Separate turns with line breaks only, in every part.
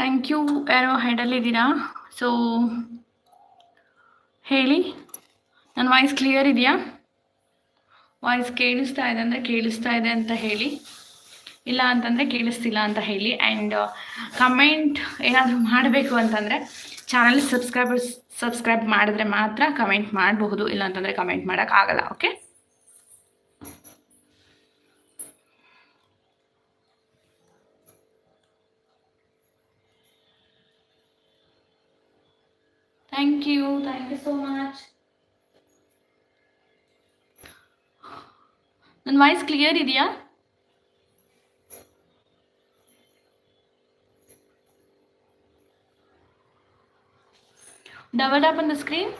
Thank you ಯಾರೋ ಹೆಡಲ್ಲಿದ್ದೀರಾ so ಹೇಳಿ. ನನ್ನ ವಾಯ್ಸ್ ಕ್ಲಿಯರ್ ಇದೆಯಾ? ವಾಯ್ಸ್ ಕೇಳಿಸ್ತಾ ಇದೆ ಅಂದರೆ ಕೇಳಿಸ್ತಾ ಇದೆ ಅಂತ ಹೇಳಿ. ಇಲ್ಲ ಅಂತಂದರೆ ಕೇಳಿಸ್ತಿಲ್ಲ ಅಂತ ಹೇಳಿ. ಆ್ಯಂಡ್ ಕಮೆಂಟ್ ಏನಾದರೂ ಮಾಡಬೇಕು ಅಂತಂದರೆ ಚಾನಲ್ ಸಬ್ಸ್ಕ್ರೈಬರ್ಸ್ ಸಬ್ಸ್ಕ್ರೈಬ್ ಮಾಡಿದ್ರೆ ಮಾತ್ರ ಕಮೆಂಟ್ ಮಾಡಬಹುದು. ಇಲ್ಲ ಅಂತಂದರೆ ಕಮೆಂಟ್ ಮಾಡೋಕ್ಕಾಗಲ್ಲ okay thank you thank you so much ನನ್ನ ವಾಯ್ಸ್ ಕ್ಲಿಯರ್ ಇದೆಯಾ double tap on the screen.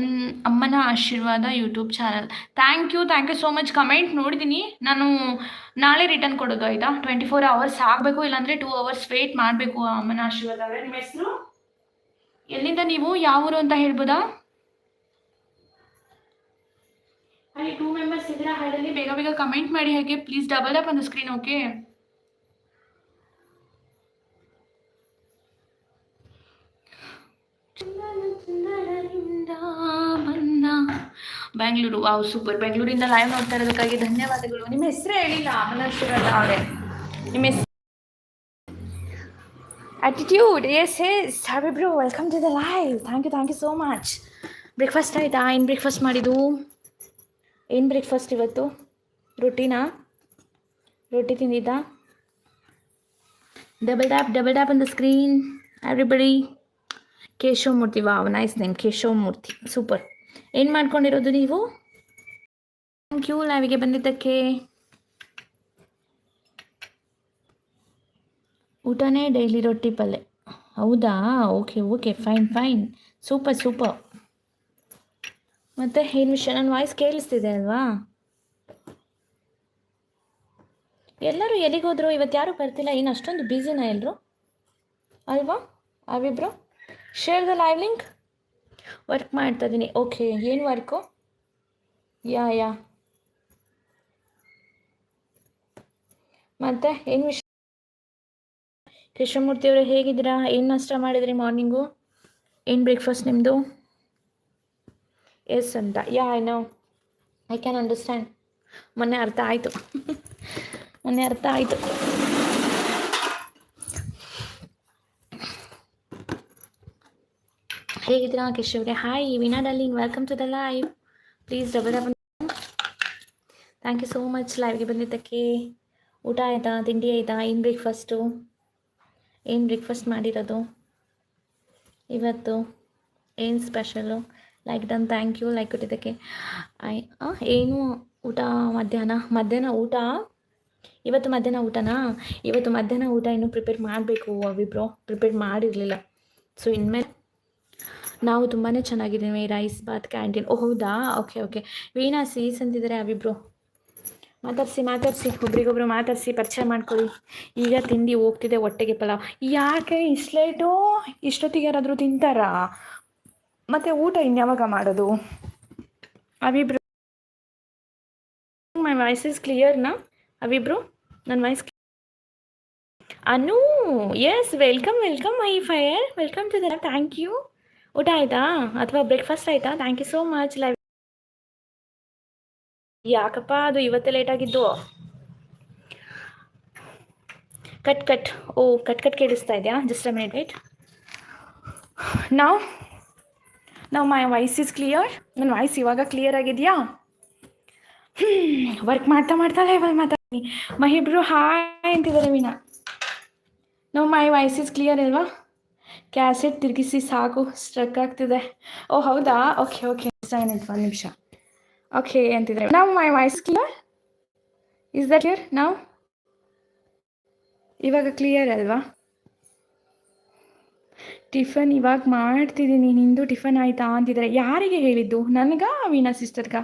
ಅಮ್ಮನ್ ಅಮ್ಮನ ಆಶೀರ್ವಾದ YouTube channel. Thank you thank you so much comment ನೋಡಿದ್ದೀನಿ ನಾನು ನಾಳೆ ರಿಟರ್ನ್ ಕೊಡೋದು ಆಯಿತಾ? ಟ್ವೆಂಟಿ ಫೋರ್ ಅವರ್ಸ್ ಆಗಬೇಕು, ಇಲ್ಲಾಂದರೆ ಟೂ ಅವರ್ಸ್ ವೆಯ್ಟ್ ಮಾಡಬೇಕು ಅಮ್ಮನ ಆಶೀರ್ವಾದ ಅವರೇ ನಿಮ್ಮ ಹೆಸರು? ಎಲ್ಲಿಂದ ನೀವು? ಯಾವ ಊರು ಅಂತ ಹೇಳ್ಬೋದಾ? ಅಲ್ಲಿ ಟೂ ಮೆಂಬರ್ಸ್ ಇದ್ದೀರಾ? ಹಾಡಲ್ಲಿ ಬೇಗ ಬೇಗ ಕಮೆಂಟ್ ಮಾಡಿ ಹಾಗೆ ಪ್ಲೀಸ್ ಡಬಲ್ ಅಪ್ ಒಂದು screen okay Bangalore wow super ಬೆಂಗಳೂರಿಂದ ಲೈವ್ ನೋಡ್ತಾ ಇರೋದಕ್ಕಾಗಿ ಧನ್ಯವಾದಗಳು. ನಿಮ್ಮ ಹೆಸರು ಹೇಳಿಲ್ಲ ಅಮಲಾಶ್ವರದ ಅವರೇ. ನಿಮ್ಮ attitude yes yes bro welcome to the live thank you thank you so much breakfast ಆಯಿತಾ? ಏನು ಬ್ರೇಕ್ಫಾಸ್ಟ್ ಮಾಡಿದ್ದು? ಏನು ಬ್ರೇಕ್ಫಾಸ್ಟ್ ಇವತ್ತು? ರೊಟ್ಟಿನಾ? ರೊಟ್ಟಿ ತಿಂದಿದ್ದಾ? Double tap double tap on the screen everybody Keshava Murthy wow nice name Keshava Murthy super ಏನು ಮಾಡ್ಕೊಂಡಿರೋದು ನೀವು? ಥ್ಯಾಂಕ್ ಯು ಲೈವಿಗೆ ಬಂದಿದ್ದಕ್ಕೆ. ಊಟನೇ ಡೈಲಿ ರೊಟ್ಟಿ ಪಲ್ಯ ಹೌದಾ? Okay okay fine fine super super ಮತ್ತೆ ಏನು ವಿಷಯ? ನನ್ನ ವಾಯ್ಸ್ ಕೇಳಿಸ್ತಿದೆ ಅಲ್ವಾ? ಎಲ್ಲರೂ ಎಲ್ಲಿಗೋದ್ರು ಇವತ್ತು ಯಾರೂ ಬರ್ತಿಲ್ಲ? ಏನು ಅಷ್ಟೊಂದು ಬ್ಯುಸಿನ ಎಲ್ಲರೂ ಅಲ್ವಾ? ಅವಿಬ್ರು? Share the live link work ಮಾಡ್ತಾ ಇದ್ದೀನಿ ಓಕೆ ಏನು ವರ್ಕು ಯಾ ಯಾ. ಮತ್ತೆ ಏನು ವಿಷಯ ಕೃಷ್ಣಮೂರ್ತಿ ಅವರೇ, ಹೇಗಿದ್ದೀರಾ? ಏನು ನಾಷ್ಟ ಮಾಡಿದ್ರಿ ಮಾರ್ನಿಂಗು ಏನು ಬ್ರೇಕ್ಫಾಸ್ಟ್ ನಿಮ್ಮದು ಎಸ್ ಅಂತ. Yeah I know I can understand ಮೊನ್ನೆ ಅರ್ಥ ಆಯಿತು. ಮೊನ್ನೆ ಅರ್ಥ ಆಯಿತು. ಹೇಗಿದ್ದೀರಾ ಕೇಶವ್ರೆ hi Veena darling. Welcome to the live please double double thank you so much ಲೈವ್ಗೆ ಬಂದಿದ್ದಕ್ಕೆ ಊಟ ಆಯ್ತಾ? ತಿಂಡಿ ಆಯಿತಾ? ಏನು ಬ್ರೇಕ್ಫಾಸ್ಟು ಏನು ಬ್ರೇಕ್ಫಾಸ್ಟ್ ಮಾಡಿರೋದು? ಇವತ್ತು ಏನು special like done thank you like ಕೊಟ್ಟಿದ್ದಕ್ಕೆ. ಐ ಏನು ಊಟ ಮಧ್ಯಾಹ್ನ? ಮಧ್ಯಾಹ್ನ ಊಟ? ಇವತ್ತು ಮಧ್ಯಾಹ್ನ ಊಟನಾ? ಇವತ್ತು ಮಧ್ಯಾಹ್ನ ಊಟ ಇನ್ನೂ ಪ್ರಿಪೇರ್ ಮಾಡಬೇಕು ಅವಿಬ್ರು ಪ್ರಿಪೇರ್ ಮಾಡಿರಲಿಲ್ಲ. ಸೊ ಇನ್ಮೇಲೆ ನಾವು ತುಂಬಾ ಚೆನ್ನಾಗಿದ್ದೀವಿ ರೈಸ್ ಬಾತ್ ಕ್ಯಾಂಟೀನ್ ಓ, ಹೌದಾ? ಓಕೆ ಓಕೆ ವೀಣಾ ಸೀಸ್ ಅಂತಿದ್ದಾರೆ ಅವಿಬ್ರು. ಮಾತಾಡಿಸಿ ಮಾತಾಡಿಸಿ. ಒಬ್ರಿಗೊಬ್ರು ಮಾತಾಡಿಸಿ, ಪರಿಚಯ ಮಾಡ್ಕೊಳ್ಳಿ. ಈಗ ತಿಂಡಿ ಹೋಗ್ತಿದೆ ಹೊಟ್ಟೆಗೆ ಪಲಾವ್. ಯಾಕೆ ಇಷ್ಟು ಲೇಟು ಇಷ್ಟೊತ್ತಿಗೆ ಯಾರಾದರೂ ತಿಂತಾರಾ? ಮತ್ತು ಊಟ ಇನ್ಯಾವಾಗ ಮಾಡೋದು? ಅವಿಬ್ರು. ಮೈ ವಾಯ್ಸ್ ಇಸ್ ಕ್ಲಿಯರ್ನಾ ಅವಿಬ್ರು ನನ್ನ voice Anu yes welcome welcome my fire welcome to the thank you ಊಟ ಆಯ್ತಾ? ಅಥವಾ ಬ್ರೇಕ್ಫಾಸ್ಟ್ ಆಯ್ತಾ? Thank you so much live ಯಾಕಪ್ಪ ಅದು ಇವತ್ತೇ ಲೇಟ್ ಆಗಿದ್ದು? ಕಟ್ ಕಟ್ ಓ ಕಟ್ ಕಟ್ ಕೇಳಿಸ್ತಾ ಇದೆಯಾ? ಜಸ್ಟ್ ಅ ಮಿನಿಟ್ ವೇಟ್ ನಾವು ನಾವು ಮೈ ವಾಯ್ಸ್ ಇಸ್ ಕ್ಲಿಯರ್ ನನ್ನ ವಾಯ್ಸ್ ಇವಾಗ ಕ್ಲಿಯರ್ ಆಗಿದೆಯಾ? ವರ್ಕ್ ಮಾಡ್ತಾ ಮಾಡ್ತಾ ಲೈವಲ್ಲಿ ಮಾತಾಡ್ತೀನಿ. ಮಹಿಬ್ರು ಹಾಯ್ ಅಂತಿದ್ದಾರೆ ಮೀನಾ ನಾವು ಮೈ ವಾಯ್ಸ್ ಇಸ್ ಕ್ಲಿಯರ್ ಅಲ್ವಾ? ಕ್ಯಾಸೆಟ್ ತಿರುಗಿಸಿ ಸಾಕು ಸ್ಟ್ರಕ್ ಆಗ್ತಿದೆ. ಓ, ಹೌದಾ? ಓಕೆ ಓಕೆ ಒಂದು ನಿಮಿಷ. ಓಕೆ ಅಂತಿದ್ರೆ ನಾವು my voice clear is that clear ನಾವು ಇವಾಗ ಕ್ಲಿಯರ್ ಅಲ್ವಾ? ಟಿಫನ್ ಇವಾಗ ಮಾಡ್ತಿದ್ದೀನಿ. ನಿಂದು ಟಿಫನ್ ಆಯಿತಾ ಅಂತಿದ್ರೆ ಯಾರಿಗೆ ಹೇಳಿದ್ದು? ನನಗ, ವೀಣಾ ಸಿಸ್ಟರ್ಗ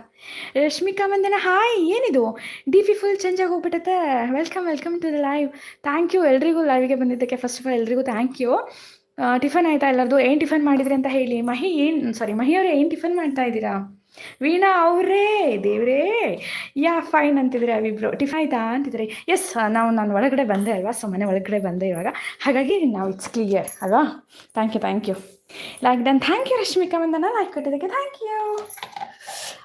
ರಶ್ಮಿಕಾ ಮಂದನ ಹಾಯ್ ಏನಿದು? ಡಿ ಪಿ ಫುಲ್ ಚೇಂಜ್ ಆಗಿ welcome welcome to the live thank you ಎಲ್ರಿಗೂ ಲೈವ್ಗೆ ಬಂದಿದ್ದಕ್ಕೆ. ಫಸ್ಟ್ ಆಫ್ ಆಲ್ ಎಲ್ರಿಗೂ ಥ್ಯಾಂಕ್ ಯು ಟಿಫನ್ ಆಯಿತಾ ಎಲ್ಲರದು? ಏನು ಟಿಫನ್ ಮಾಡಿದ್ರಿ ಅಂತ ಹೇಳಿ. ಮಹಿ ಏನು ಸಾರಿ ಮಹಿ ಅವರೇ ಏನು ಟಿಫನ್ ಮಾಡ್ತಾ ಇದ್ದೀರಾ? ವೀಣಾ ಅವರೇ, ದೇವ್ರೇ. ಯಾ ಫೈನ್ ಅಂತಿದ್ರೆ ಅವಿಬ್ರು ಟಿಫನ್ ಆಯ್ತಾ ಅಂತಿದ್ರೆ? ಎಸ್ ನಾವು ನಾನು ಒಳಗಡೆ ಬಂದೆ ಅಲ್ವಾ? ಸೊ ಮನೆ ಒಳಗಡೆ ಬಂದೆ ಇವಾಗ. ಹಾಗಾಗಿ ನಾವು ಇಟ್ಸ್ ಕ್ಲಿಯರ್ ಅಲ್ವಾ? Thank you thank you like done thank you Rashmika. Mandanna like ಕೊಟ್ಟಿದ್ದಕ್ಕೆ ಥ್ಯಾಂಕ್ ಯು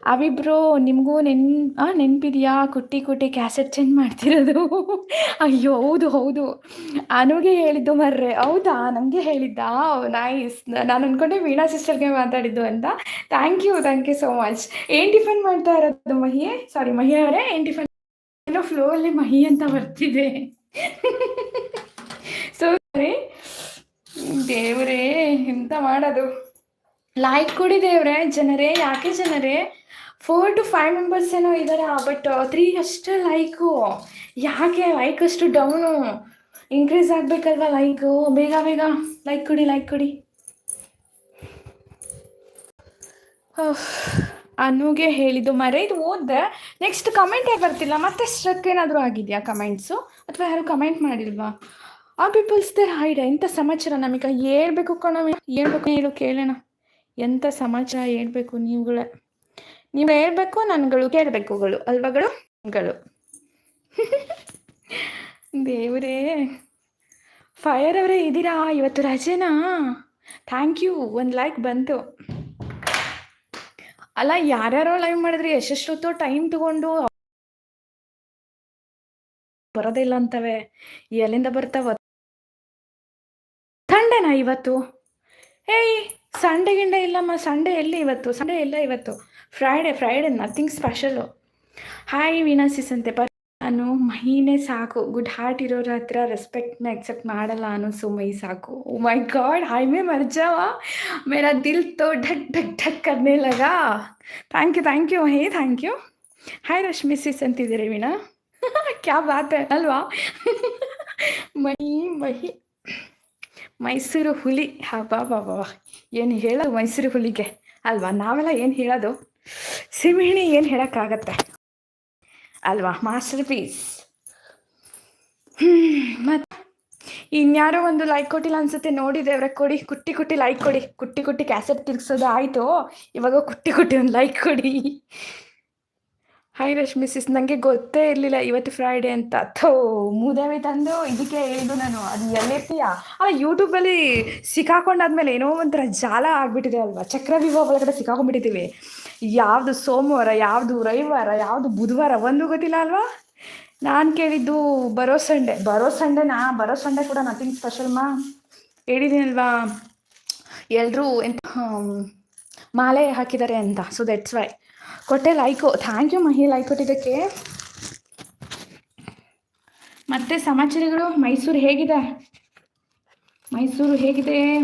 ಅವಿಬ್ರು ನಿಮಗೂ ನೆನ್ ನೆನಪಿದೆಯಾ? ಕುಟ್ಟಿ ಕುಟ್ಟಿ ಕ್ಯಾಸೆಟ್ ಚೇಂಜ್ ಮಾಡ್ತಿರೋದು. ಅಯ್ಯೋ, ಹೌದು ಹೌದು. ಅನುಗೆ ಹೇಳಿದ್ದು ಮರ್ರೆ. ಹೌದಾ? ನನಗೆ ಹೇಳಿದ್ದ? ನೈಸ್ ನಾನು ಅಂದ್ಕೊಂಡೆ ವೀಣಾ ಸಿಸ್ಟರ್ಗೆ ಮಾತಾಡಿದ್ದು ಅಂತ. Thank you thank you so much ಏನು ಟಿಫನ್ ಮಾಡ್ತಾ ಇರೋದು ಮಹಿ? ಸಾರಿ ಮಹಿ ಅವರೇ? ಏನು ಟಿಫನ್ ಏನೋ ಫ್ಲೋ ಅಲ್ಲಿ ಮಹಿ ಅಂತ ಬರ್ತಿದೆ. ಸೊ ಸರಿ ದೇವರೇ, ಎಂತ ಮಾಡೋದು? ಲೈಕ್ ಕೊಡಿ ದೇವ್ರೆ. ಜನರೇ, ಯಾಕೆ ಜನರೇ? ಫೋರ್ ಟು ಫೈವ್ ಮೆಂಬರ್ಸ್ ಏನೋ ಇದ್ದಾರೆ ಬಟ್ ತ್ರೀ ಅಷ್ಟೇ ಲೈಕು ಯಾಕೆ ಲೈಕ್ ಅಷ್ಟು ಡೌನು ಇನ್ಕ್ರೀಸ್ ಆಗಬೇಕಲ್ವ ಲೈಕು ಬೇಗ ಬೇಗ ಲೈಕ್ ಕೊಡಿ ಲೈಕ್ ಕೊಡಿ. ಅನುಗೆ ಹೇಳಿದ್ದು ಮರೆ ಇದು ಓದ್ದೆ ನೆಕ್ಸ್ಟ್ ಕಮೆಂಟೇ ಬರ್ತಿಲ್ಲ? ಮತ್ತೆ ಸ್ಟ್ರಕ್ ಏನಾದರೂ ಆಗಿದೆಯಾ ಕಮೆಂಟ್ಸು ಅಥವಾ ಯಾರು ಕಮೆಂಟ್ ಮಾಡಿಲ್ವಾ? ಆ ಪೀಪಲ್ಸ್ ದೇರ್ ಹೈಡ ಎಂಥ ಸಮಾಚಾರ ನಮಗೆ ಹೇಳ್ಬೇಕು ಕಣೋ? ಹೇಳ್ಬೇಕು, ಹೇಳು, ಕೇಳೋಣ. ಎಂಥ ಸಮಾಚಾರ ಹೇಳ್ಬೇಕು ನೀವುಗಳೇ? ನೀವು ಹೇಳ್ಬೇಕು, ನನ್ಗಳು ಕೇಳಬೇಕುಗಳು ಅಲ್ವಗಳು ಗಳು? ದೇವರೇ. ಫೈರ್ ಅವರೇ ಇದ್ದೀರಾ ಇವತ್ತು ರಜೆನಾ? Thank you. ಒಂದು ಲೈಕ್ ಬಂತು. ಅಲ್ಲ, ಯಾರ್ಯಾರೋ ಲೈವ್ ಮಾಡಿದ್ರೆ, ಎಷ್ಟೆಷ್ಟೊತ್ತೋ ಟೈಮ್ ತಗೊಂಡು ಬರೋದೇ ಇಲ್ಲ ಅಂತವೆ. ಎಲ್ಲಿಂದ ಬರ್ತಾವ? ಸಂಡೇನಾ ಇವತ್ತು? ಏಯ್, ಸಂಡೆ ಗಿಂಡೆ ಇಲ್ಲಮ್ಮ, ಸಂಡೆ ಎಲ್ಲಿ ಇವತ್ತು? ಸಂಡೆ ಇಲ್ಲ ಇವತ್ತು. Friday Friday nothing special hi ವೀನಾಸಿಸ್ ಅಂತೆ ಪರ್ ನಾನು ಮಹಿನೇ ಸಾಕು. ಗುಡ್ ಹಾರ್ಟ್ ಇರೋರ ಹತ್ರ ರೆಸ್ಪೆಕ್ಟ್ನ ಎಕ್ಸೆಪ್ಟ್ ಮಾಡಲ್ಲ ಅನ್ನೋ ಸೊ ಮೈ ಸಾಕು ಮೈ ಗಾಡ್ ಹಾಯ್ ಮೇ ಮರ್ಜಾವ ಮೇರಾ ದಿಲ್ ತೋ ಢಕ್ ಢಕ್ ಢಕ್ ಕರ್ನೇ ಲಗಾ. Thank you thank you hey thank you hi Rashmi sis ಅಂತಿದ್ದೀರಿ Veena. ಕ್ಯಾ ಬಾತ್ ಹೈ, ಅಲ್ವಾ? ಮಹಿ ಮಹಿ. ಮೈಸೂರು ಹುಲಿ. ಹಬ್ಬಾ ಬಾಬಾ ಏನು ಹೇಳೋದು ಮೈಸೂರು ಹುಲಿಗೆ? ಅಲ್ವಾ? ನಾವೆಲ್ಲ ಏನು ಹೇಳೋದು? ಸಿಮಿಣಿ ಏನು ಹೇಳೋಕ್ಕಾಗತ್ತೆ? ಅಲ್ವಾ, ಮಾಸ್ಟರ್ ಪೀಸ್? ಮತ್ತು ಇನ್ಯಾರೋ ಒಂದು ಲೈಕ್ ಕೊಟ್ಟಿಲ್ಲ ಅನ್ಸುತ್ತೆ ನೋಡಿದೇವ್ರೆ ಕೊಡಿ, ಕುಟ್ಟಿ ಕುಟ್ಟಿ ಲೈಕ್ ಕೊಡಿ. ಕುಟ್ಟಿ ಕುಟ್ಟಿ ಕ್ಯಾಸೆಟ್ ತಿರ್ಗ್ಸೋದು ಆಯಿತು, ಇವಾಗ ಕುಟ್ಟಿ ಕುಟ್ಟಿ ಒಂದು ಲೈಕ್ ಕೊಡಿ. ಹಾಯ್ ರಶ್ಮಿ ಸಿಸ್ ನನಗೆ ಗೊತ್ತೇ ಇರಲಿಲ್ಲ ಇವತ್ತು ಫ್ರೈಡೆ ಅಂತ. ಥೋ ಮೂದೇವಿ ತಂದು ಇದಕ್ಕೆ ಹೇಳಿದ್ದು ನಾನು. ಅದು ಎಲ್ಲಿರ್ತೀಯ? ಅಲ್ಲ ಯೂಟ್ಯೂಬಲ್ಲಿ ಸಿಕ್ಕಾಕೊಂಡಾದ್ಮೇಲೆ ಏನೋ ಒಂಥರ ಜಾಲ ಆಗಿಬಿಟ್ಟಿದೆ ಅಲ್ವಾ? ಚಕ್ರ ವಿವಾಹ ಒಳಗಡೆ ಸಿಕ್ಕಾಕೊಂಡ್ಬಿಟ್ಟಿದ್ದೀವಿ. ಯಾವುದು ಸೋಮವಾರ, ಯಾವ್ದು ರವಿವಾರ, ಯಾವುದು ಬುಧವಾರ, ಒಂದು ಗೊತ್ತಿಲ್ಲ ಅಲ್ವಾ? ನಾನು ಕೇಳಿದ್ದು ಬರೋ ಸಂಡೇ. ಬರೋ ಸಂಡೇನಾ ಬರೋ ಸಂಡೆ ಕೂಡ ನಥಿಂಗ್ ಸ್ಪೆಷಲ್ ಮಾ? ಹೇಳಿದ್ದೀನಲ್ವಾ ಎಲ್ಲರೂ ಎಂತ ಮಾಲೆ ಹಾಕಿದ್ದಾರೆ ಅಂತ. ಸೊ ದಟ್ಸ್ ವೈ ಕೊಟ್ಟೆ like thank you Mahi like ಕೊಟ್ಟಿದ್ದಕ್ಕೆ. ಮತ್ತೆ ಸಮಾಚಾರಗಳು? ಮೈಸೂರು ಹೇಗಿದೆ? ಮೈಸೂರು ಹೇಗಿದೆ?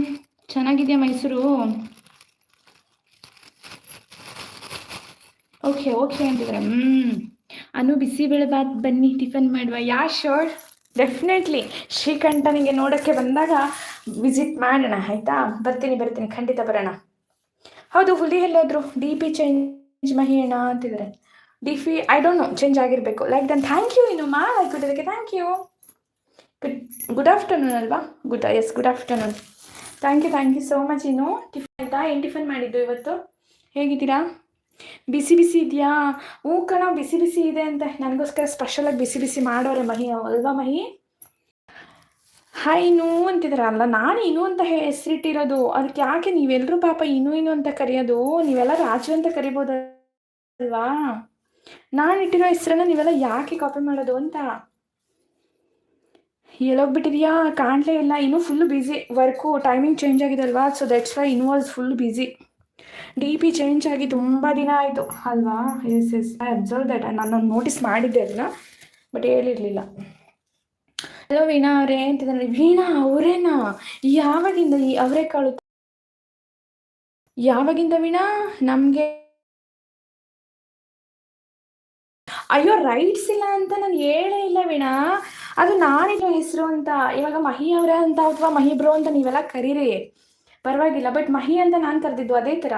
ಚೆನ್ನಾಗಿದೆಯಾ ಮೈಸೂರು? ಓಕೆ ಓಕೆ ಅಂತಿದ್ದಾರೆ ಹ್ಞೂ ಅನು ಬಿಸಿಬೇಳೆ ಬಾತ್ ಬನ್ನಿ, ಟಿಫನ್ ಮಾಡುವ. ಯಾ ಶೋರ್ ಡೆಫಿನೆಟ್ಲಿ ಶ್ರೀಕಂಠನಿಗೆ ನೋಡೋಕ್ಕೆ ಬಂದಾಗ ವಿಸಿಟ್ ಮಾಡೋಣ, ಆಯಿತಾ? ಬರ್ತೀನಿ ಬರ್ತೀನಿ. ಖಂಡಿತ ಬರೋಣ. ಹೌದು, ಹುಲಿ ಎಲ್ಲೋದ್ರು? ಡಿ ಪಿ ಚೇಂಜ್ ಮಹಿಯಣ್ಣ ಅಂತಿದ್ದಾರೆ D P I don't know change ಆಗಿರಬೇಕು. ಲೈಕ್ ದನ್ ಥ್ಯಾಂಕ್ ಯು ಇನ್ನು ಮಾ ಲೈಕ್ ಅದಕ್ಕೆ thank you good good afternoon ಅಲ್ವಾ good yes good afternoon thank you thank you so much ಇನ್ನು ಟಿಫನ್ ಆಯಿತಾ? ಏನು ಟಿಫನ್ ಮಾಡಿದ್ದು ಇವತ್ತು? ಹೇಗಿದ್ದೀರಾ? ಬಿಸಿ ಬಿಸಿ ಇದೆಯಾ? ಹ್ಞೂ ಕಣ, ಬಿಸಿ ಬಿಸಿ ಇದೆ ಅಂತ. ನನಗೋಸ್ಕರ ಸ್ಪೆಷಲಾಗಿ ಬಿಸಿ ಬಿಸಿ ಮಾಡೋರೆ ಮಹಿ, ಅಲ್ವಾ ಮಹಿ? ಹಾಯ್, ಇನ್ನು ಅಂತಿದ್ರಲ್ಲ ನಾನು ಇನ್ನು ಅಂತ ಹೆಸರಿಟ್ಟಿರೋದು. ಅದಕ್ಕೆ ಯಾಕೆ ನೀವೆಲ್ಲರೂ ಪಾಪ ಇನ್ನು ಇನ್ನು ಅಂತ ಕರೆಯೋದು? ನೀವೆಲ್ಲ ರಾಜು ಅಂತ ಕರಿಬೋದಲ್ವಾ? ನಾನು ಇಟ್ಟಿರೋ ಹೆಸರನ್ನ ನೀವೆಲ್ಲ ಯಾಕೆ ಕಾಪಿ ಮಾಡೋದು ಅಂತ? ಹೇಳೋಗ್ಬಿಟ್ಟಿದ್ಯಾ ಕಾಣಲೇ ಇಲ್ಲ. ಇನ್ನೂ full busy work timing change ಆಗಿದೆ ಅಲ್ವಾ? ಸೊ ದಟ್ಸ್ ವೈ ಇನ್ನೂ was full busy D P change ಆಗಿ ತುಂಬ ದಿನ ಆಯಿತು. ಅಲ್ವಾ? Yes yes I observe that ನಾನು ನೋಟಿಸ್ ಮಾಡಿದ್ದೆ ಅದನ್ನ ಬಟ್ ಹೇಳಿರಲಿಲ್ಲ. ಹಲೋ ವೀಣಾ ಅವರೇ, ಅಂತಿದ್ದಾರೆ. ವೀಣಾ ಅವರೇನಾ? ಯಾವಾಗಿಂದ ಈ ಅವರೆಕಾಳು ಯಾವಾಗಿಂದ ವೀಣಾ? ನಮಗೆ ಅಯ್ಯೋ ರೈಟ್ಸ್ ಇಲ್ಲ ಅಂತ ನಾನು ಹೇಳೇ ಇಲ್ಲ ವೀಣಾ. ಅದು ನಾನಿರೋ ಹೆಸರು ಅಂತ, ಇವಾಗ ಮಹಿ ಅವರೇ ಅಂತ ಅಥವಾ ಮಹಿ ಬ್ರೋ ಅಂತ ನೀವೆಲ್ಲ ಕರೀರಿ. ಪರವಾಗಿಲ್ಲ. ಬಟ್ ಮಹಿ ಅಂತ ನಾನು ಕರೆದಿದ್ದು ಅದೇ ಥರ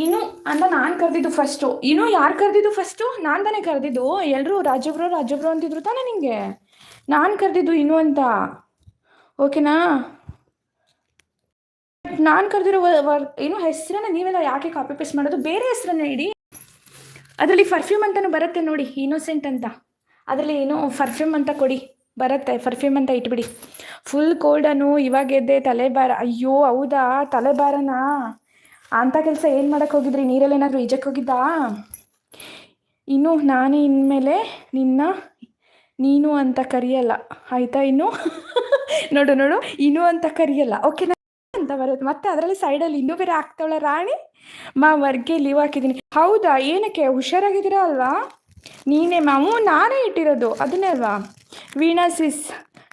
ಏನು ಅಂತ ನಾನು ಕರೆದಿದ್ದು ಫಸ್ಟು ಇನ್ನು ಯಾರು ಕರೆದಿದ್ದು ಫಸ್ಟು ನಾನು ತಾನೇ ಕರೆದಿದ್ದು. ಎಲ್ಲರೂ ರಾಜಬ್ರೋ ರಾಜಬ್ರೋ ಅಂತಿದ್ರು ತಾನೇ ನಿಮಗೆ ನಾನು ಕರೆದಿದ್ದು ಇನ್ನು ಅಂತ. ಓಕೆನಾ ನಾನು ಕರೆದಿರೋ ವರ್ ಏನು ಹೆಸರನ್ನ ನೀವೆಲ್ಲ ಯಾಕೆ ಕಾಪಿ ಪೇಸ್ಟ್ ಮಾಡೋದು? ಬೇರೆ ಹೆಸರನ್ನ ಇಡಿ. ಅದರಲ್ಲಿ ಪರ್ಫ್ಯೂಮ್ ಅಂತಲೂ ಬರುತ್ತೆ ನೋಡಿ ಇನ್ನೋಸೆಂಟ್ ಅಂತ. ಅದರಲ್ಲಿ ಏನೋ ಪರ್ಫ್ಯೂಮ್ ಅಂತ ಕೊಡಿ. ಬರುತ್ತೆ ಪರ್ಫ್ಯೂಮ್ ಅಂತ ಇಟ್ಬಿಡಿ. ಫುಲ್ ಕೋಲ್ಡನು ಇವಾಗ ಎದ್ದೆ ತಲೆಬಾರ ಅಯ್ಯೋ, ಹೌದಾ? ತಲೆಬಾರನಾ ಅಂಥ ಕೆಲಸ ಏನು ಮಾಡೋಕೆ ಹೋಗಿದ್ರಿ? ನೀರಲ್ಲಿ ಏನಾದರೂ ಈಜಕ್ಕೆ ಹೋಗಿದ್ದಾ? ಇನ್ನು ನಾನೇ ಇನ್ಮೇಲೆ ನಿನ್ನ ನೀನು ಅಂತ ಕರಿಯಲ್ಲ. ಆಯಿತಾ ಇನ್ನು? ನೋಡು ನೋಡು. ಇನ್ನು ಅಂತ ಕರಿಯಲ್ಲ. ಓಕೆನಾ ಅಂತ ಬರುತ್ತೆ ಮತ್ತೆ ಅದರಲ್ಲಿ ಸೈಡಲ್ಲಿ ಇನ್ನೂ ಬೇರೆ ಹಾಕ್ತಾವಳ ರಾಣಿ? ಮಾ, ವರ್ಗೆ ಲೀವ್ ಹಾಕಿದ್ದೀನಿ. ಹೌದಾ? ಏನಕ್ಕೆ? ಹುಷಾರಾಗಿದ್ದೀರಾ ಅಲ್ವಾ? ನೀನೇ ಮಾವು ನಾನೇ ಇಟ್ಟಿರೋದು. ಅದನ್ನೇ ಅಲ್ವಾ? Veena sis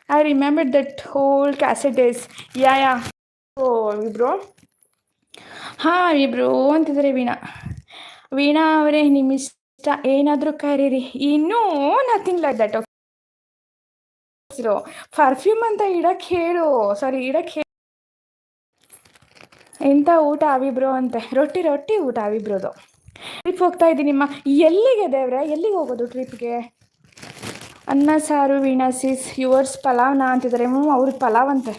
I remember that whole cassette days yeah yeah ಓ ಇಬ್ರು ಹಾಂ ಇಬ್ರು ಅಂತಿದ್ದಾರೆ ವೀಣಾ. ವೀಣಾ ಅವರೇ ನಿಮ್ಮ ಇಷ್ಟ ಏನಾದರೂ ಕರೀರಿ. ಇನ್ನೂ ನಥಿಂಗ್ ಲೈಕ್ ದಟ್ ಪರ್ಫ್ಯೂಮ್ ಅಂತ ಇಡಕ್ಕೆ ಹೇಳು. ಸಾರಿ ಇಡಕ್ಕೆ ಎಂಥ ಊಟ ಅವಿಬ್ರೋ ಅಂತೆ? ರೊಟ್ಟಿ ರೊಟ್ಟಿ ಊಟ ಅವಿಬ್ರೋದು ಟ್ರಿಪ್ ಹೋಗ್ತಾ ಇದ್ದೀನಿ ನಿಮ್ಮ ಎಲ್ಲಿಗೆ ದೇವ್ರೆ? ಎಲ್ಲಿಗೆ ಹೋಗೋದು ಟ್ರಿಪ್ಗೆ ಅನ್ನ, ಸಾರು ವೀಣಾ ಸಿಸ್ ಯುವರ್ಸ್ ಪಲಾವ್ನ ಅಂತಿದ್ದಾರೆ. ಹ್ಞೂ ಅವ್ರಿಗೆ ಪಲಾವ್ ಅಂತೆ.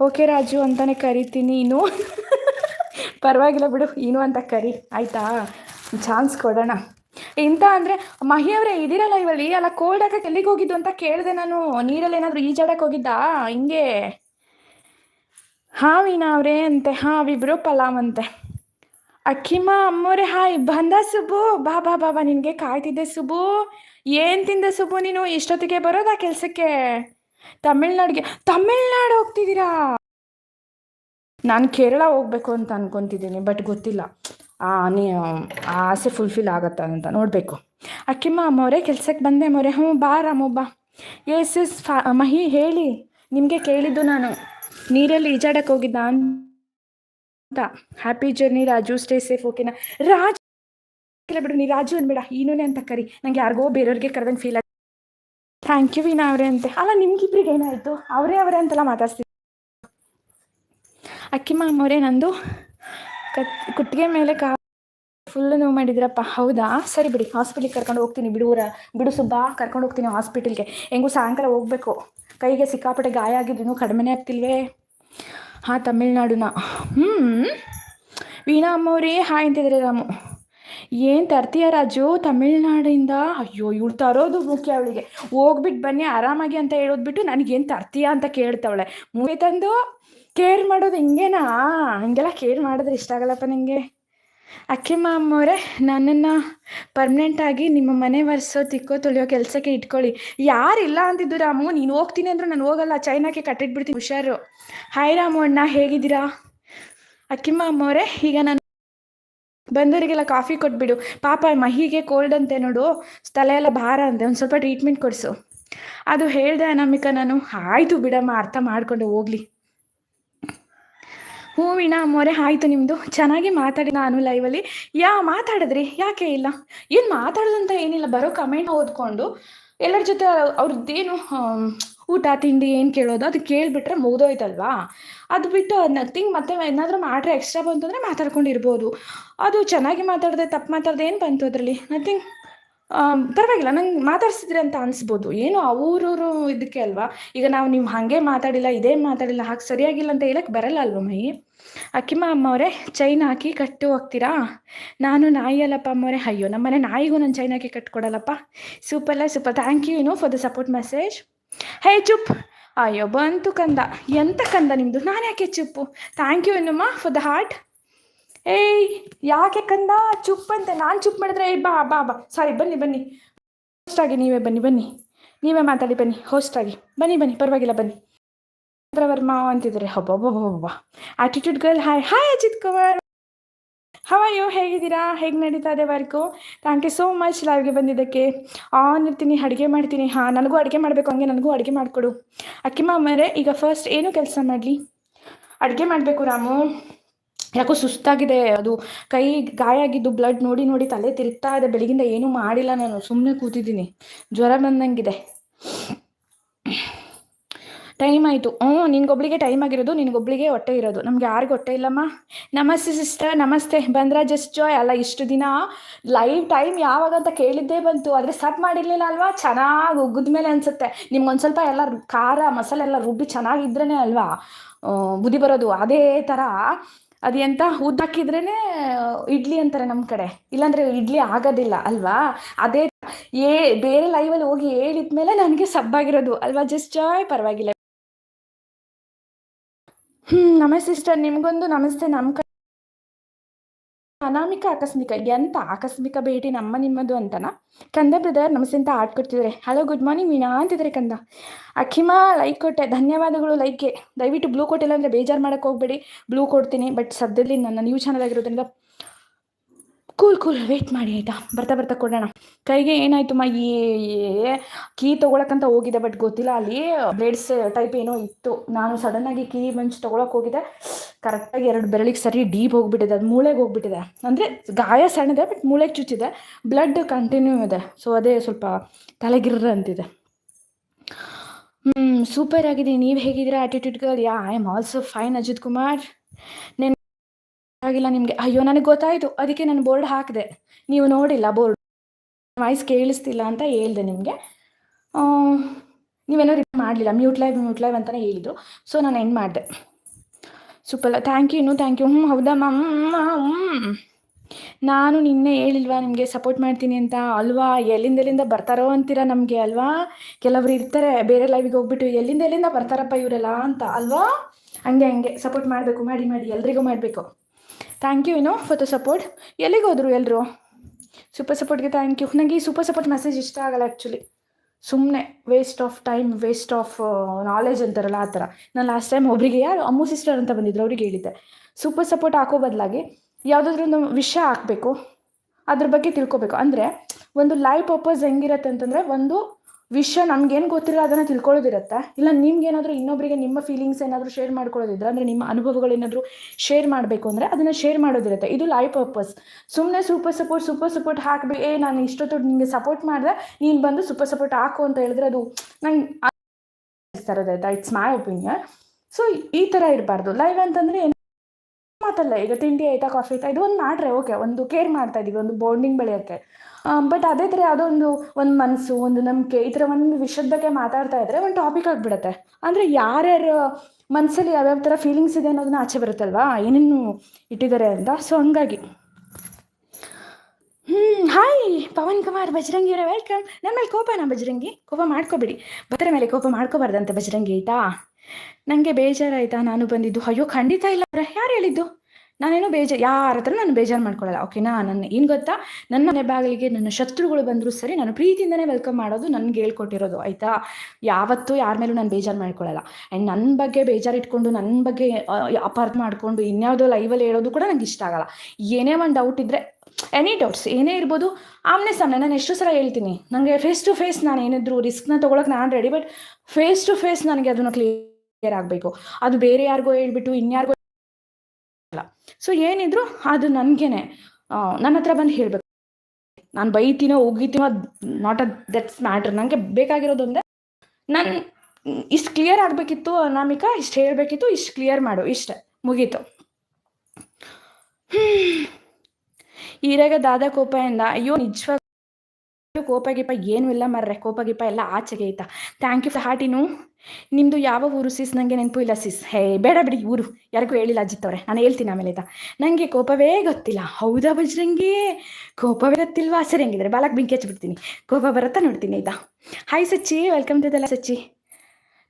ಓಕೆ ರಾಜು, ಅಂತಾನೆ ಕರಿತೀನಿ ಇನ್ನು ಪರವಾಗಿಲ್ಲ ಬಿಡು ಇನ್ನು ಅಂತ ಕರಿ. ಆಯಿತಾ? ಚಾನ್ಸ್ ಕೊಡೋಣ. ಇಂಥ ಅಂದರೆ ಮಹಿಯವರೇ ಇದ್ದೀರಲ್ಲ ಇವಲ್ಲಿ ಅಲ್ಲ ಕೋಲ್ಡ್ ಹಾಕಕ್ಕೆ ಎಲ್ಲಿಗೆ ಹೋಗಿದ್ದು ಅಂತ ಕೇಳಿದೆ ನಾನು. ನೀರಲ್ಲಿ ಏನಾದರೂ ಈಜಾಡಕ್ಕೆ ಹೋಗಿದ್ದಾ? ಹಿಂಗೆ. ಹಾಂ, ವೀಣಾ ಅವರೇ ಅಂತೆ. ಹಾಂ ಅವಿಬ್ರು ಪಲಾವ್ ಅಂತೆ. ಅಕ್ಕಿಮ್ಮ ಅಮ್ಮೋರೆ ಹಾಯ್. ಬಂದ ಸುಬ್ಬು ಬಾ ಬಾ ಬಾ ಬಾ, ನಿನಗೆ ಕಾಯ್ತಿದ್ದೆ ಸುಬ್ಬು ಏನು ತಿಂದ ಸುಬ್ಬು ನೀನು? ಇಷ್ಟೊತ್ತಿಗೆ ಬರೋದಾ ಕೆಲಸಕ್ಕೆ? ತಮಿಳ್ನಾಡಿಗೆ ತಮಿಳ್ನಾಡು ಹೋಗ್ತಿದ್ದೀರಾ? ನಾನು ಕೇರಳ ಹೋಗ್ಬೇಕು ಅಂತ ಅನ್ಕೊತಿದ್ದೀನಿ ಬಟ್ ಗೊತ್ತಿಲ್ಲ. ಆ, ನೀ ಆಸೆ ಫುಲ್ಫಿಲ್ ಆಗತ್ತ ಅಂತ ನೋಡಬೇಕು. ಅಕ್ಕಿಮ್ಮ ಅಮ್ಮವ್ರೆ ಕೆಲ್ಸಕ್ಕೆ ಬಂದೆ ಮೊರೆ. ಹ್ಞೂ ಬಾ ರಾಮೊಬ್ಬ ಎಸ್ ಎಸ್, ಫಾ, ಮಹಿ, ಹೇಳಿ. ನಿಮಗೆ ಕೇಳಿದ್ದು ನಾನು. ನೀರಲ್ಲಿ ಈಜಾಡಕ್ಕೆ ಹೋಗಿದ್ದ ಅಂತ. Happy journey Raju. Stay safe ಓಕೆನಾ ರಾಜು ಇಲ್ಲ ಬಿಡು, ನೀ ರಾಜು ಅನ್ಬೇಡ, ಈನೂನೇ ಅಂತ ಕರಿ. ನಂಗೆ ಯಾರಿಗೋ ಬೇರೆಯವ್ರಿಗೆ ಕರೆದಂಗೆ ಫೀಲ್ ಆಗ ಥ್ಯಾಂಕ್ ಯು ವೀನಾ ಅವರೇ ಅಂತೆ. ಅಲ್ಲ, ನಿಮ್ಗಿಬ್ರಿಗೆ ಏನಾಯಿತು? ಅವರೇ ಅವರೇ ಅಂತೆಲ್ಲ ಮಾತಾಡ್ಸ್ತೀನಿ ಮ್ಯಾಮ್ ಅಮ್ಮವರೇ ನಂದು ಕತ್ ಕುಟ್ಟಿಗೆ ಮೇಲೆ ಕಾ ಫುಲ್ ನೋವು ಮಾಡಿದ್ರಪ್ಪ. ಹೌದಾ? ಸರಿ ಬಿಡಿ ಹಾಸ್ಪಿಟ್ಲಿಗೆ ಕರ್ಕೊಂಡು ಹೋಗ್ತೀನಿ ಬಿಡುವರ ಬಿಡು ಸುಬ್ಬಾ, ಕರ್ಕೊಂಡು ಹೋಗ್ತೀನಿ ಹಾಸ್ಪಿಟಲ್ಗೆ ಹೆಂಗೂ ಸಾಯಂಕಾಲ ಹೋಗ್ಬೇಕು. ಕೈಗೆ ಸಿಕ್ಕಾಪಟ್ಟೆ ಗಾಯ ಆಗಿದ್ರು ಕಡಿಮೆನೇ ಆಗ್ತಿಲ್ವೇ? ಹಾಂ, ತಮಿಳ್ನಾಡುನ. ಹ್ಞೂ ವೀಣಾ ಅಮ್ಮವ್ರೇ ಹಾಯ್ ಅಂತಿದ್ದಾರೆ ರಾಮು. ಏನು ತರ್ತೀಯ ರಾಜು? ತಮಿಳ್ನಾಡಿಂದ? ಅಯ್ಯೋ, ಇವಳು ತರೋದು ಮುಖ್ಯ ಅವಳಿಗೆ. ಹೋಗ್ಬಿಟ್ಟು ಬನ್ನಿ, ಆರಾಮಾಗಿ ಅಂತ ಹೇಳೋದು ಬಿಟ್ಟು ನನಗೇನು ತರ್ತೀಯ ಅಂತ ಕೇಳ್ತಾವಳೆ. ಮೂವಿ ತಂದು ಕೇರ್ ಮಾಡೋದು ಹಿಂಗೇನಾ? ಹಂಗೆಲ್ಲ ಕೇರ್ ಮಾಡಿದ್ರೆ ಇಷ್ಟ ಆಗಲ್ಲಪ್ಪ ಅಕ್ಕಿ ಅಕ್ಕಿಮ್ಮ ಅವರೇ ನನ್ನನ್ನು ಪರ್ಮನೆಂಟಾಗಿ ನಿಮ್ಮ ಮನೆ ಒರೆಸೋ, ತಿಕ್ಕೋ, ತೊಳೆಯೋ ಕೆಲಸಕ್ಕೆ ಇಟ್ಕೊಳ್ಳಿ. ಯಾರಿಲ್ಲ ಅಂತಿದ್ದು ರಾಮು, ನೀನು ಹೋಗ್ತೀನಿ ಅಂದ್ರೆ ನಾನು ಹೋಗಲ್ಲ, ಚೈನಾಕ್ಕೆ ಕಟ್ಟಿಟ್ಬಿಡ್ತೀನಿ. ಹುಷಾರು. ಹಾಯ್ ರಾಮು ಅಣ್ಣ, ಹೇಗಿದ್ದೀರಾ? ಅಕ್ಕಿಮ್ಮ ಅವರೇ ಈಗ ನಾನು ಬಂದವರಿಗೆಲ್ಲ ಕಾಫಿ ಕೊಟ್ಬಿಡು. ಪಾಪ ಮಹಿಗೆ ಕೋಲ್ಡ್ ಅಂತೆ ನೋಡು. ತಲೆ ಎಲ್ಲ ಭಾರ ಅಂತೆ. ಒಂದು ಸ್ವಲ್ಪ ಟ್ರೀಟ್ಮೆಂಟ್ ಕೊಡಿಸು. ಅದು ಹೇಳಿದೆ ಅನಾಮಿಕ ನಾನು. ಆಯಿತು ಬಿಡಮ್ಮ, ಅರ್ಥ ಮಾಡಿಕೊಂಡು ಹೋಗ್ಲಿ. ಹೂವಿನ ಮೊರೆ ಆಯಿತು ನಿಮ್ಮದು ಚೆನ್ನಾಗಿ ಮಾತಾಡಿ ನಾನು ಲೈವಲ್ಲಿ ಯಾ, ಮಾತಾಡಿದ್ರಿ? ಯಾಕೆ ಇಲ್ಲ? ಏನು ಮಾತಾಡೋದಂತ ಏನಿಲ್ಲ. ಬರೋ ಕಮೆಂಟ್ ಓದ್ಕೊಂಡು. ಎಲ್ಲರ ಜೊತೆ ಅವ್ರದ್ದೇನು ಊಟ, ತಿಂಡಿ ಏನು ಕೇಳೋದು? ಅದು ಕೇಳಿಬಿಟ್ರೆ ಮುಗ್ದೋಯ್ತಲ್ವಾ? ಅದು ಬಿಟ್ಟು ನಥಿಂಗ್ ಮತ್ತೆ ಏನಾದರೂ ಮಾಡ್ರೆ ಎಕ್ಸ್ಟ್ರಾ ಬಂತು ಅಂದರೆ ಮಾತಾಡ್ಕೊಂಡಿರ್ಬೋದು. ಅದು ಚೆನ್ನಾಗಿ ಮಾತಾಡಿದೆ, ತಪ್ಪು ಮಾತಾಡಿದೆ ಏನು ಬಂತು ಅದರಲ್ಲಿ? ನಥಿಂಗ್ ಪರವಾಗಿಲ್ಲ, ನಂಗೆ ಮಾತಾಡ್ಸಿದ್ರಿ ಅಂತ ಅನಿಸ್ಬೋದು. ಏನು ಅವರವರು ಇದಕ್ಕೆ ಅಲ್ವಾ? ಈಗ ನಾವು ನೀವು ಹಾಗೆ ಮಾತಾಡಿಲ್ಲ, ಇದೇ ಮಾತಾಡಿಲ್ಲ, ಹಾಗೆ ಸರಿಯಾಗಿಲ್ಲ ಅಂತ ಹೇಳಕ್ಕೆ ಬರಲ್ಲ ಅಲ್ವ ಮೈ ಅಕ್ಕಿಮ್ಮ ಅಮ್ಮವರೇ ಚೈನ್ ಹಾಕಿ ಕಟ್ಟು ಹೋಗ್ತೀರಾ? ನಾನು ನಾಯಿ ಅಲ್ಲಪ್ಪ ಅಮ್ಮವರೇ. ಅಯ್ಯೋ ನಮ್ಮನೆ ನಾಯಿಗೂ ನಾನು ಚೈನ್ ಹಾಕಿ ಕಟ್ಕೊಡಲ್ಲಪ್ಪ. ಸೂಪರ್ಲ್ಲ super thank you no for the support message hey ಚುಪ್ ಅಯ್ಯೋ ಬಂತು ಕಂದ, ಎಂತ ಕಂದ ನಿಮ್ಮದು ನಾನು ಯಾಕೆ ಚುಪ್ಪು? ಥ್ಯಾಂಕ್ ಯು ಇನ್ನಮ್ಮ ಫಾರ್ ದ ಹಾರ್ಟ್ ಏಯ್, ಯಾಕೆ ಕಂದ? ಚುಪ್ ಅಂತ ನಾನು ಚುಪ್ ಮಾಡಿದ್ರೆ, ಏಯ್, ಬಾ ಬಾ ಬಾ. ಸಾರಿ ಬನ್ನಿ ಬನ್ನಿ. ಹೋಸ್ಟಾಗಿ ನೀವೇ ಬನ್ನಿ ಬನ್ನಿ. ನೀವೇ ಮಾತಾಡಿ, ಬನ್ನಿ. ಹೋಸ್ಟಾಗಿ ಬನ್ನಿ ಬನ್ನಿ, ಪರವಾಗಿಲ್ಲ, ಬನ್ನಿ. ವರ್ಮ ಅಂತಿದ್ದಾರೆ. ಹಬ್ಬ attitude girl hi hi Ajith Kumar Hawayo ಹೇಗಿದ್ದೀರಾ? ಹೇಗೆ ನಡೀತಾ ಇದೆ work thank you so much ಲೈವ್ಗೆ ಬಂದಿದ್ದಕ್ಕೆ. ಆನ್ ಇರ್ತೀನಿ ಅಡುಗೆ ಮಾಡ್ತೀನಿ. ಹಾಂ, ನನಗೂ ಅಡುಗೆ ಮಾಡಬೇಕು ಹಂಗೆ ನನಗೂ ಅಡುಗೆ ಮಾಡಿಕೊಡು. ಅಕ್ಕಿಮ್ಮ ಅಮ್ಮರೇ ಈಗ ಫಸ್ಟ್ ಏನು ಕೆಲಸ ಮಾಡಲಿ? ಅಡುಗೆ ಮಾಡಬೇಕು ರಾಮು. ಯಾಕೋ ಸುಸ್ತಾಗಿದೆ. ಅದು ಕೈ ಗಾಯ ಆಗಿದ್ದು ಬ್ಲಡ್ ನೋಡಿ ನೋಡಿ ತಲೆ ತಿರುಗ್ತಾ ಇದೆ. ಬೆಳಗಿಂದ ಏನೂ ಮಾಡಿಲ್ಲ ನಾನು. ಸುಮ್ಮನೆ ಕೂತಿದ್ದೀನಿ. ಜ್ವರ ಬಂದಂಗಿದೆ. ಟೈಮ್ ಆಯಿತು. ಹ್ಞೂ, ನಿನ್ಗೊಬ್ಳಿಗೆ ಟೈಮ್ ಆಗಿರೋದು, ನಿನಗೊಬ್ಳಿಗೆ ಹೊಟ್ಟೆ ಇರೋದು. ನಮ್ಗೆ ಯಾರಿಗೂ ಹೊಟ್ಟೆ ಇಲ್ಲಮ್ಮ. ನಮಸ್ತೆ ಸಿಸ್ಟರ್ ನಮಸ್ತೆ. ಬಂದ್ರ ಜಸ್ಟ್ ಜಾಯ್ ಅಲ್ಲ, ಇಷ್ಟು ದಿನ ಲೈವ್ ಟೈಮ್ ಯಾವಾಗ ಅಂತ ಕೇಳಿದ್ದೇ ಬಂತು. ಆದರೆ ಸಟ್ ಮಾಡಿರಲಿಲ್ಲ ಅಲ್ವಾ? ಚೆನ್ನಾಗಿ ಉಗ್ಗಿದ ಮೇಲೆ ಅನಿಸುತ್ತೆ ನಿಮ್ಗೊಂದು ಸ್ವಲ್ಪ ಎಲ್ಲ ಖಾರ, ಮಸಾಲೆ ಎಲ್ಲ ರುಬ್ಬಿ ಚೆನ್ನಾಗಿದ್ರೇ ಅಲ್ವಾ? ಬುದ್ಧಿ ಬರೋದು. ಅದೇ ಥರ ಅದು ಎಂತ ಉದ್ದಾಕಿದ್ರೇ ಇಡ್ಲಿ ಅಂತಾರೆ ನಮ್ಮ ಕಡೆ. ಇಲ್ಲಾಂದ್ರೆ ಇಡ್ಲಿ ಆಗೋದಿಲ್ಲ ಅಲ್ವಾ? ಅದೇ ಏ, ಬೇರೆ ಲೈವಲ್ಲಿ ಹೋಗಿ ಹೇಳಿದ್ಮೇಲೆ ನನಗೆ ಸಬ್ಬಾಗಿರೋದು. ಅಲ್ವಾ ಜಸ್ಟ್ ಜಾಯ್ ಪರವಾಗಿಲ್ಲ. ಹ್ಮ್, ನಮಸ್ತೆ ಸಿಸ್ಟರ್. ನಿಮಗೊಂದು ನಮಸ್ತೆ. ನಮ್ಮ ಅನಾಮಿಕ ಆಕಸ್ಮಿಕ, ಎಂತ ಆಕಸ್ಮಿಕ ಭೇಟಿ ನಮ್ಮ ನಿಮ್ಮದು ಅಂತನಾ? ಕಂದ ಬ್ರದರ್, ನಮಸ್ತೆ ಅಂತ ಆಡ್ ಕೊಡ್ತಿದ್ರೆ ಹಲೋ ಗುಡ್ ಮಾರ್ನಿಂಗ್ ವೀಣಾ ಅಂತಿದ್ರೆ ಕಂದ. ಅಖಿಮಾ ಲೈಕ್ ಕೊಟ್ಟೆ. ಧನ್ಯವಾದಗಳು ಲೈಕ್ಗೆ ದಯವಿಟ್ಟು ಬ್ಲೂ ಕೊಟ್ಟಿಲ್ಲ ಅಂದರೆ ಬೇಜಾರು ಮಾಡಕ್ ಹೋಗ್ಬೇಡಿ. ಬ್ಲೂ ಕೊಡ್ತೀನಿ ಬಟ್ ಸದ್ಯದಲ್ಲಿ ನನ್ನ ನ್ಯೂ ಚಾನಲ್ ಆಗಿರೋದ್ರಿಂದ ಕೂಲ್ ಕೂಲ್ ವೇಟ್ ಮಾಡಿ, ಆಯಿತಾ? ಬರ್ತಾ ಬರ್ತಾ ಕೊಡೋಣ. ಕೈಗೆ ಏನಾಯ್ತು ಮಾ? ಈ ಕೀ ತೊಗೊಳಕ್ಕಂತ ಹೋಗಿದೆ ಬಟ್ ಗೊತ್ತಿಲ್ಲ. ಅಲ್ಲಿ ಬ್ಲೇಡ್ಸ್ ಟೈಪ್ ಏನೋ ಇತ್ತು. ನಾನು ಸಡನ್ನಾಗಿ ಕೀ ಮಂಚ್ ತೊಗೊಳಕ್ಕೆ ಹೋಗಿದ್ದೆ. ಕರೆಕ್ಟಾಗಿ ಎರಡು ಬೆರಳಿಗೆ ಸರಿ ಡೀಪ್ ಹೋಗಿಬಿಟ್ಟಿದೆ. ಅದು ಮೂಳೆಗೆ ಹೋಗ್ಬಿಟ್ಟಿದೆ. ಅಂದರೆ ಗಾಯ ಸಣ್ಣದೆ ಬಟ್ ಮೂಳೆಗೆ ಚುಚ್ಚಿದೆ. ಬ್ಲಡ್ ಕಂಟಿನ್ಯೂ ಇದೆ. ಸೊ ಅದೇ ಸ್ವಲ್ಪ ತಲೆಗಿರ್ರ ಅಂತಿದೆ. ಹ್ಞೂ ಸೂಪರ್ ಆಗಿದೆ. ನೀವು ಹೇಗಿದ್ದೀರಾ ಆ್ಯಟಿಟ್ಯೂಡ್ಗಳು yeah I am also fine Ajith Kumar ನೆನ್ ಆಗಿಲ್ಲ ನಿಮಗೆ. ಅಯ್ಯೋ, ನನಗೆ ಗೊತ್ತಾಯಿತು. ಅದಕ್ಕೆ ನಾನು ಬೋರ್ಡ್ ಹಾಕಿದೆ. ನೀವು ನೋಡಿಲ್ಲ ಬೋರ್ಡ್ ವಾಯ್ಸ್ ಕೇಳಿಸ್ತಿಲ್ಲ ಅಂತ ಹೇಳ್ದೆ ನಿಮಗೆ. ನೀವೇನೋ ರಿಪ್ಲೈ ಮಾಡಲಿಲ್ಲ. ಮ್ಯೂಟ್ ಲೈವ್ ಮ್ಯೂಟ್ ಲೈವ್ ಅಂತಲೇ ಹೇಳಿದ್ರು ಸೊ ನಾನು ಎಂಡ್ ಮಾಡಿದೆ. Super thank you thank you ಹ್ಞೂ ಹೌದಾ ಮ್ಯಾಮ್ ನಾನು ನಿನ್ನೆ ಹೇಳಿಲ್ವಾ ನಿಮಗೆ ಸಪೋರ್ಟ್ ಮಾಡ್ತೀನಿ ಅಂತ? ಅಲ್ವಾ? ಎಲ್ಲಿಂದ ಎಲ್ಲಿಂದ ಬರ್ತಾರೋ ಅಂತೀರಾ ನಮಗೆ, ಅಲ್ವಾ? ಕೆಲವರು ಇರ್ತಾರೆ, ಬೇರೆ ಲೈವಿಗೆ ಹೋಗ್ಬಿಟ್ಟು ಎಲ್ಲಿಂದ ಎಲ್ಲಿಂದ ಬರ್ತಾರಪ್ಪ ಇವರೆಲ್ಲ ಅಂತ, ಅಲ್ವಾ? ಹಂಗೆ ಹಂಗೆ. ಸಪೋರ್ಟ್ ಮಾಡಬೇಕು, ಮಾಡಿ ಮಾಡಿ. ಎಲ್ರಿಗೂ ಮಾಡಬೇಕು. Thank you you know for the support ಎಲ್ಲಿಗೆ ಹೋದರು ಎಲ್ಲರೂ ಸೂಪರ್ ಸಪೋರ್ಟ್ಗೆ ಥ್ಯಾಂಕ್ ಯು ನನಗೆ ಈ ಸೂಪರ್ ಸಪೋರ್ಟ್ ಮೆಸೇಜ್ ಇಷ್ಟ ಆಗಲ್ಲ ಆ್ಯಕ್ಚುಲಿ ಸುಮ್ಮನೆ waste of time waste of knowledge ಅಂತಾರಲ್ಲ ಆ ಥರ. ನಾನು ಲಾಸ್ಟ್ ಟೈಮ್ ಒಬ್ಬರಿಗೆ ಯಾರು, ಅಮ್ಮು ಸಿಸ್ಟರ್ ಅಂತ ಬಂದಿದ್ರು, ಅವ್ರಿಗೆ ಹೇಳಿದ್ದೆ. ಸೂಪರ್ ಸಪೋರ್ಟ್ ಹಾಕೋ ಬದಲಾಗಿ ಯಾವುದಾದ್ರೂ ಒಂದು ವಿಷಯ ಹಾಕಬೇಕು. ಅದ್ರ ಬಗ್ಗೆ ತಿಳ್ಕೊಬೇಕು. ಅಂದರೆ ಒಂದು ಲೈಫ್ ಪರ್ಪಸ್ ಹೆಂಗಿರತ್ತೆ ಅಂತಂದರೆ ಒಂದು ವಿಷಯ ನಮ್ಗೇನು ಗೊತ್ತಿರಲ್ಲ, ಅದನ್ನು ತಿಳ್ಕೊಳ್ಳೋದಿರುತ್ತೆ? ಇಲ್ಲ, ನಿಮ್ಗೇನಾದರೂ ಇನ್ನೊಬ್ಬರಿಗೆ ನಿಮ್ಮ ಫೀಲಿಂಗ್ಸ್ ಏನಾದರೂ ಶೇರ್ ಮಾಡ್ಕೊಳ್ಳೋದಿದ್ರೆ, ಅಂದರೆ ನಿಮ್ಮ ಅನುಭವಗಳೇನಾದರೂ ಶೇರ್ ಮಾಡಬೇಕು ಅಂದರೆ ಅದನ್ನು ಶೇರ್ ಮಾಡೋದಿರುತ್ತೆ. ಇದು ಲೈವ್ ಪರ್ಪಸ್ ಸುಮ್ಮನೆ ಸೂಪರ್ ಸಪೋರ್ಟ್ ಸೂಪರ್ ಸಪೋರ್ಟ್ ಹಾಕಬೇಕು ಏ, ನಾನು ಇಷ್ಟೊತ್ತು ನಿಮಗೆ ಸಪೋರ್ಟ್ ಮಾಡಿದೆ, ನೀನು ಬಂದು ಸೂಪರ್ ಸಪೋರ್ಟ್ ಹಾಕು ಅಂತ ಹೇಳಿದ್ರೆ ಅದು ನಂಗೆ ಇಟ್ಸ್ ಮೈ ಒಪಿನಿಯನ್ ಸೊ ಈ ಥರ ಇರಬಾರ್ದು. ಲೈವ್ ಅಂತಂದರೆ ಏನು ಮಾತಲ್ಲ, ಈಗ ತಿಂಡಿ ಆಯ್ತಾ ಕಾಫಿ ಆಯ್ತಾ ಇದು ಒಂದು ಮಾಡ್ರೆ ಓಕೆ ಒಂದು ಕೇರ್ ಮಾಡ್ತಾ ಇದೀವಿ, ಒಂದು ಬಾಂಡಿಂಗ್ ಬೆಳೆಯೋಕ್ಕೆ. ಬಟ್ ಅದೇ ಥರ ಯಾವುದೋ ಒಂದು ಒಂದು ಮನಸ್ಸು ಒಂದು ನಂಬಿಕೆ, ಈ ಥರ ಒಂದು ವಿಷಯದ ಬಗ್ಗೆ ಮಾತಾಡ್ತಾ ಇದ್ರೆ ಒಂದು ಟಾಪಿಕ್ ಆಗಿಬಿಡುತ್ತೆ ಅಂದರೆ ಯಾರ್ಯಾರ ಮನಸ್ಸಲ್ಲಿ ಯಾವ್ಯಾವ ಥರ ಫೀಲಿಂಗ್ಸ್ ಇದೆ ಅನ್ನೋದನ್ನ ಆಚೆ ಬರುತ್ತಲ್ವಾ? ಏನೇನು ಇಟ್ಟಿದ್ದಾರೆ ಅಂತ? ಸೊ ಹಂಗಾಗಿ. ಹ್ಞೂ ಹಾಯ್ ಪವನ್ ಕುಮಾರ್ ಬಜರಂಗಿ ಅವರೇ ವೆಲ್ಕಮ್ ನನ್ನ ಮೇಲೆ ಕೋಪನಾ ಬಜರಂಗಿ? ಕೋಪ ಮಾಡ್ಕೋಬೇಡಿ. ಭದ್ರ ಮೇಲೆ ಕೋಪ ಮಾಡ್ಕೋಬಾರ್ದಂತೆ ಬಜರಂಗಿ, ಆಯ್ತಾ? ನನಗೆ ಬೇಜಾರಾಯ್ತಾ? ನಾನು ಬಂದಿದ್ದು. ಅಯ್ಯೋ, ಖಂಡಿತ ಇಲ್ಲ ಅವರ. ಯಾರು ಹೇಳಿದ್ದು? ನಾನೇನೋ ಬೇಜಾರು, ಯಾರ ಹತ್ರ ನಾನು ಬೇಜಾರು ಮಾಡ್ಕೊಳ್ಳಲ್ಲ. ಓಕೆನಾ ನನ್ನ, ಏನು ಗೊತ್ತಾ? ನನ್ನ ಮನೆ ಬಾಗಿಲಿಗೆ ನನ್ನ ಶತ್ರುಗಳು ಬಂದರೂ ಸರಿ, ನಾನು ಪ್ರೀತಿಯಿಂದನೇ ವೆಲ್ಕಮ್ ಮಾಡೋದು ನನಗೆ ಹೇಳ್ಕೊಟ್ಟಿರೋದು, ಆಯಿತಾ? ಯಾವತ್ತೂ ಯಾರ ಮೇಲೂ ನಾನು ಬೇಜಾರು ಮಾಡ್ಕೊಳ್ಳಲ್ಲ. ಆ್ಯಂಡ್ ನನ್ನ ಬಗ್ಗೆ ಬೇಜಾರು ಇಟ್ಕೊಂಡು ನನ್ನ ಬಗ್ಗೆ ಅಪಾರ್ಥ ಮಾಡಿಕೊಂಡು, ಇನ್ಯಾವುದೋ ಲೈವಲ್ಲಿ ಹೇಳೋದು ಕೂಡ ನಂಗೆ ಇಷ್ಟ ಆಗಲ್ಲ. ಏನೇ ಒಂದು ಡೌಟ್ ಇದ್ದರೆ ಎನಿ ಡೌಟ್ಸ್ ಏನೇ ಇರ್ಬೋದು, ಆಮ್ನೆ ಸಾಮ್ನೆ, ನಾನು ಎಷ್ಟು ಸಲ ಹೇಳ್ತೀನಿ. ನನಗೆ ಫೇಸ್ ಟು ಫೇಸ್ ನಾನು ಏನಿದ್ರು ರಿಸ್ಕ್ನ ತೊಗೊಳಕ್ಕೆ ನಾನು ready but face to face ನನಗೆ ಅದನ್ನು ಕ್ಲಿಯರ್ ಆಗಬೇಕು. ಅದು ಬೇರೆ ಯಾರಿಗೋ ಹೇಳ್ಬಿಟ್ಟು, ಇನ್ಯಾರಿಗೋ ಸೊ ಏನಿದ್ರು ಅದು ನನಗೇನೆ. ನನ್ನ ಹತ್ರ ಬಂದು ಹೇಳಬೇಕು. ನಾನು ಬೈತೀನೋ ಹೋಗಿತೀನೋ ನಾಟ್ ಅ ದಟ್ಸ್ ಮ್ಯಾಟರ್ ನನಗೆ ಬೇಕಾಗಿರೋದೊಂದೇ ನಾನು ಇಷ್ಟು ಕ್ಲಿಯರ್ ಆಗ್ಬೇಕಿತ್ತು ಅನಾಮಿಕಾ ಇಷ್ಟು ಹೇಳಬೇಕಿತ್ತು ಇಷ್ಟು ಕ್ಲಿಯರ್ ಮಾಡು ಇಷ್ಟೇ. ಮುಗೀತು. ಈರಾಗ ದಾದ ಕೋಪದಿಂದ ಅಯ್ಯೋ ನಿಜವಾಗ ಕೋಪ ಗೀಪ ಏನೂ ಇಲ್ಲ ಮರ್ರೆ. ಕೋಪ ಗೀಪ ಎಲ್ಲ ಆಚೆಗೆ ಆಯ್ತಾ ಥ್ಯಾಂಕ್ ಯು ಹಾಟಿನು ನಿಮ್ಮದು ಯಾವ ಊರು ಸಿಸ್ ನನಗೆ ನೆನಪು ಇಲ್ಲ ಸಿಸ್ ಹೇ, ಬೇಡ ಬಿಡಿ, ಊರು. ಯಾರಿಗೂ ಹೇಳಿಲ್ಲ ಅಜಿತ್ತವ್ರೆ ನಾನು ಹೇಳ್ತೀನಿ ಆಮೇಲೆ ಆಯ್ತಾ? ನನಗೆ ಕೋಪವೇ ಗೊತ್ತಿಲ್ಲ. ಹೌದಾ ಬಜ್ರಂಗೆ ಕೋಪವೇ ಗೊತ್ತಿಲ್ವಾ? ಸರಿ ಹಂಗಿದ್ರೆ ಬಾಲಕ್ ಬೆಂಕಿ ಹಚ್ಚಿಬಿಡ್ತೀನಿ ಕೋಪ ಬರುತ್ತಾ ನೋಡ್ತೀನಿ ಆಯ್ತಾ? ಹಾಯ್ ಸಚ್ಚಿ ವೆಲ್ಕಮ್ ಟು ದಲ್ಲ ಸಚ್ಚಿ.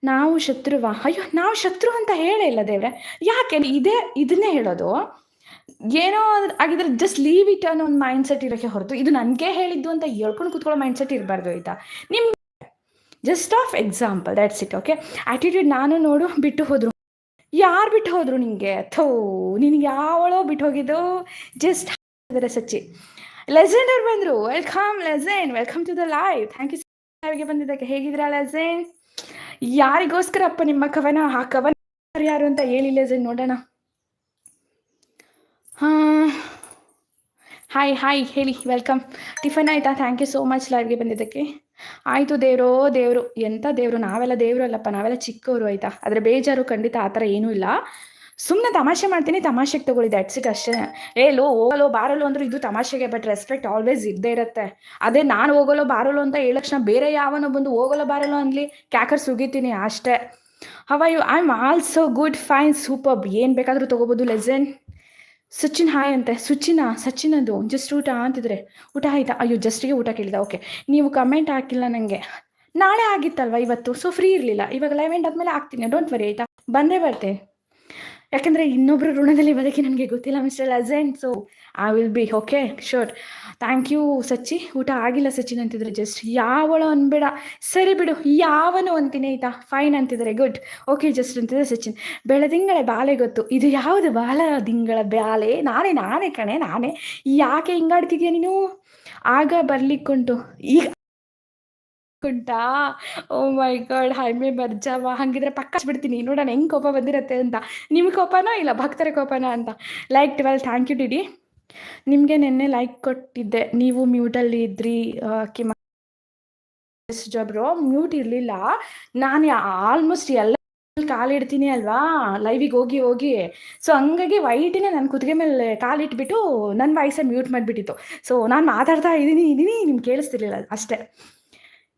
ನಾವು ಶತ್ರುವಾ? ಅಯ್ಯೋ, ನಾವು ಶತ್ರು ಅಂತ ಹೇಳೇ ಇಲ್ಲ ದೇವ್ರೆ. ಯಾಕೆ? ಇದೇ, ಇದನ್ನೇ ಹೇಳೋದು. ಏನೋ ಆಗಿದ್ರೆ ಜಸ್ಟ್ ಲೀವ್ ಇಟ್ ಅನ್ನೋ ಒಂದು ಮೈಂಡ್ ಸೆಟ್ ಇರೋಕ್ಕೆ ಹೊರತು ಇದು ನನಗೆ ಹೇಳಿದ್ದು ಅಂತ ಹೇಳ್ಕೊಂಡು ಕೂತ್ಕೊಳ್ಳೋ ಮೈಂಡ್ ಸೆಟ್ ಇರಬಾರ್ದು ಆಯ್ತಾ? ನಿಮ್ಗೆ just of example that's it okay attitude ನಾನು ನೋಡು, ಬಿಟ್ಟು ಹೋದ್ರು. ಯಾರು ಬಿಟ್ಟು ಹೋದ್ರು ನಿಮಗೆ ಥೋ, ನಿನಗೆ ಯಾವಳೋ ಬಿಟ್ಟು ಹೋಗಿದ್ದು? ಜಸ್ಟ್ ಸಚ್ಚಿ. ಲೆಸೆಂಡ್ ಅವ್ರು ಬಂದರು. Welcome legend welcome to the live thank you ಅವರಿಗೆ ಬಂದಿದ್ದಕ್ಕೆ. ಹೇಗಿದ್ದೀರಾ ಯಾರಿಗೋಸ್ಕರ ಯಾರಿಗೋಸ್ಕರಪ್ಪ ನಿಮ್ಮ ಕವನ, ಆ ಕವನ ಯಾರು ಅಂತ ಹೇಳಿ ಲೆಸೆಂಡ್ ನೋಡೋಣ. ಹಾಯ್ ಹಾಯ್ ಹೇಳಿ ವೆಲ್ಕಮ್ ಟಿಫನ್ ಆಯಿತಾ? ಥ್ಯಾಂಕ್ ಯು ಸೋ ಮಚ್ ಲೈವ್ಗೆ ಬಂದಿದ್ದಕ್ಕೆ.
ಆಯಿತು ದೇವ್ರೋ, ದೇವರು ಎಂಥ ದೇವರು? ನಾವೆಲ್ಲ ದೇವರು ಅಲ್ಲಪ್ಪ, ನಾವೆಲ್ಲ ಚಿಕ್ಕವರು ಆಯಿತಾ? ಆದರೆ ಬೇಜಾರು ಖಂಡಿತ ಆ ಥರ ಏನೂ ಇಲ್ಲ. ಸುಮ್ಮನೆ ತಮಾಷೆ ಮಾಡ್ತೀನಿ, ತಮಾಷೆಗೆ ತಗೊಳ್ಳಿ ದಟ್ಸಿಗೆ ಅಷ್ಟೇ. ಏ, ಲೋ, ಹೋಗಲೋ, ಬಾರಲು ಅಂದ್ರೆ ಇದು ತಮಾಷೆಗೆ ಬಟ್ ರೆಸ್ಪೆಕ್ಟ್ ಆಲ್ವೇಸ್ ಇದ್ದೇ ಇರುತ್ತೆ. ಅದೇ ನಾನು ಹೋಗಲೋ, ಬಾರಲು ಅಂತ ಹೇಳಕ್ಷಣ ಬೇರೆ ಯಾವನೋ ಬಂದು ಹೋಗಲೋ, ಬಾರಲು ಅನ್ಲಿ, ಕ್ಯಾಕರ್ ಸುಗಿತೀನಿ ಅಷ್ಟೇ. How are you I am also good fine super ಏನು ಬೇಕಾದರೂ ತೊಗೋಬೋದು ಲೆಸನ್ ಸಚಿನ್ ಹಾಯ್ ಅಂತೆ. ಸುಚಿನ ಅದು ಜಸ್ಟ್ ಊಟ ಅಂತಿದ್ರೆ. ಊಟ ಆಯ್ತಾ? ಅಯ್ಯೋ ಜಸ್ಟಿಗೆ ಊಟ ಕೇಳಿದ. ಓಕೆ ನೀವು ಕಮೆಂಟ್ ಹಾಕಿಲ್ಲ ನನಗೆ ನಾಳೆ ಆಗಿತ್ತಲ್ವ ಇವತ್ತು? ಸೊ ಫ್ರೀ ಇರಲಿಲ್ಲ. ಇವಾಗ ಲೈವ್ ಎಂಡ್ ಆದಮೇಲೆ ಆಗ್ತೀನಿ ಡೋಂಟ್ ವರಿ ಆಯಿತಾ? ಬಂದೇ ಬರ್ತೆ. ಯಾಕಂದರೆ ಇನ್ನೊಬ್ಬರು ಋಣದಲ್ಲಿ ಬದುಕಿ ನನಗೆ ಗೊತ್ತಿಲ್ಲ mister legend so I will be okay sure thank you Sachi ಊಟ ಆಗಿಲ್ಲ ಸಚಿನ್ ಅಂತಿದ್ರೆ ಜಸ್ಟ್ ಯಾವಳು ಅನ್ಬೇಡ. ಸರಿ ಬಿಡು, ಯಾವನು ಅಂತೀನಿ ಆಯ್ತಾ? ಫೈನ್ ಅಂತಿದ್ದಾರೆ ಗುಡ್ ಓಕೆ ಜಸ್ಟ್ ಅಂತಿದ್ರೆ ಸಚಿನ್ ಬೆಳದಿಂಗಳ ಬಾಲೆ ಗೊತ್ತು. ಇದು ಯಾವುದು ಬಾಲ ದಿಂಗಳ ಬ್ಯಾಲೆ ನಾನೇ ನಾನೇ ಕಣೆ, ನಾನೇ. ಯಾಕೆ ಹಿಂಗಾಡ್ತಿದ್ಯಾ ನೀನು? ಆಗ ಬರ್ಲಿಕ್ಕುಂಟು ಈಗ ಉಂಟಾ? ಓ ಮೈ ಗಾಡ್ ಹೈಮೆ ಬರ್ಜಾವ. ಹಂಗಿದ್ರೆ ಪಕ್ಕ ಬಿಡ್ತೀನಿ ನೋಡೋಣ ಹೆಂಗ್ ಕೋಪ ಬಂದಿರತ್ತೆ ಅಂತ. ನಿಮ್ಮ ಕೋಪನೋ ಇಲ್ಲ ಭಕ್ತರ ಕೋಪನೋ ಅಂತ. Like twelve thank you DD ನಿಮಗೆ ನಿನ್ನೆ ಲೈಕ್ ಕೊಟ್ಟಿದ್ದೆ. ನೀವು ಮ್ಯೂಟಲ್ಲಿ ಇದ್ರಿ ಕಿಮ ಜಬ್ರು ಮ್ಯೂಟ್ ಇರಲಿಲ್ಲ. ನಾನು ಆಲ್ಮೋಸ್ಟ್ ಎಲ್ಲ ಕಾಲಿಡ್ತೀನಿ ಅಲ್ವಾ? ಲೈವಿಗೆ ಹೋಗಿ ಹೋಗಿ. ಸೊ ಹಂಗಾಗಿ ವೈಟಿನೇ ನನ್ನ ಕುತ್ತಿಗೆ ಮೇಲೆ ಕಾಲಿಟ್ಬಿಟ್ಟು ನನ್ನ ವಾಯ್ಸೇ ಮ್ಯೂಟ್ ಮಾಡಿಬಿಟ್ಟಿತ್ತು. ಸೊ ನಾನು ಮಾತಾಡ್ತಾ ಇದ್ದೀನಿ ಇದ್ದೀನಿ, ನಿಮ್ಗೆ ಕೇಳಿಸ್ತಿರ್ಲಿಲ್ಲ ಅಷ್ಟೇ.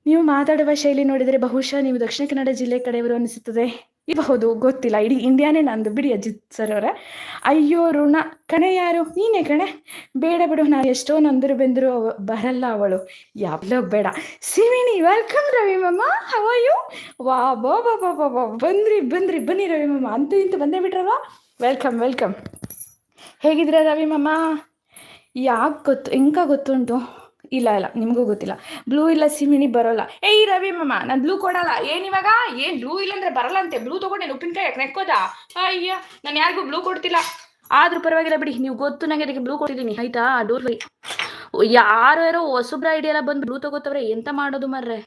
ನೀವು ಮಾತಾಡುವ ಶೈಲಿ ನೋಡಿದರೆ ಬಹುಶಃ ನೀವು ದಕ್ಷಿಣ ಕನ್ನಡ ಜಿಲ್ಲೆ ಕಡೆಯವರು ಅನಿಸುತ್ತದೆ. ಇರಬಹುದು, ಗೊತ್ತಿಲ್ಲ. ಇಡೀ ಇಂಡಿಯಾನೇ ನಂದು. ಬಿಡಿ ಅಜಿತ್ ಸರ್ ಅವರೇ. ಅಯ್ಯೋ, ಋಣ. ಕಣೆ ಯಾರು? ನೀನೇ ಕಣೆ? ಬೇಡ ಬಿಡು ನಾನು ಎಷ್ಟೋ ನಂದರು ಬೆಂದರು ಬರಲ್ಲ ಅವಳು. ಯಾವ್ಲೋ ಬೇಡ. ಸಿವಿನಿ ವೆಲ್ಕಮ್ ರವಿ ಮಮ್ಮ ಹವಾಯು ವಾ, ಬಾ ಬಾ ಬಾ ಬಾ ಬಾ. ಬಂದ್ರಿ ಬಂದ್ರಿ. ಬನ್ನಿ ರವಿ ಮಮ್ಮ ಅಂತೂ ಇಂತೂ ಬಂದೇ ಬಿಟ್ರಲ್ವಾ? ವೆಲ್ಕಮ್ ವೆಲ್ಕಮ್ ಹೇಗಿದ್ರ ರವಿ ಮಮ್ಮ ಯಾಕೆ ಗೊತ್ತು ಹೆಂಗ ಗೊತ್ತುಂಟು? ಇಲ್ಲ ಇಲ್ಲ, ನಿಮಗೂ ಗೊತ್ತಿಲ್ಲ. ಬ್ಲೂ ಇಲ್ಲ ಸಿಮಿನಿ ಬರೋಲ್ಲ. ಏಯ್, ರವಿ ಮಮ್ಮ ನಾನು ಬ್ಲೂ ಕೊಡಲ್ಲ. ಏನ್ ಇವಾಗ? ಏನ್ ಬ್ಲೂ ಇಲ್ಲ ಅಂದ್ರೆ ಬರಲ್ಲ ಅಂತೆ ಬ್ಲೂ ತಗೊಂಡೇನು ಉಪ್ಪಿನಕಾಯಿ ನೆಕ್ಕೋದಾ? ಅಯ್ಯ, ನಾನು ಯಾರಿಗೂ ಬ್ಲೂ ಕೊಡ್ತಿಲ್ಲ. ಆದ್ರೂ ಪರವಾಗಿಲ್ಲ ಬಿಡಿ, ನೀವು ಗೊತ್ತು ನನಗೆ ಅದಕ್ಕೆ ಬ್ಲೂ ಕೊಟ್ಟಿದ್ದೀನಿ ಆಯ್ತಾ? ಡೋರ್ ವೈ ಯಾರು ಯಾರೋ ಹೊಸಬ್ರ ಐಡಿಯಾ ಎಲ್ಲ ಬಂದು ಬ್ಲೂ ತಗೋತವ್ರೆ, ಎಂತ ಮಾಡೋದು ಮರ್ರೆ?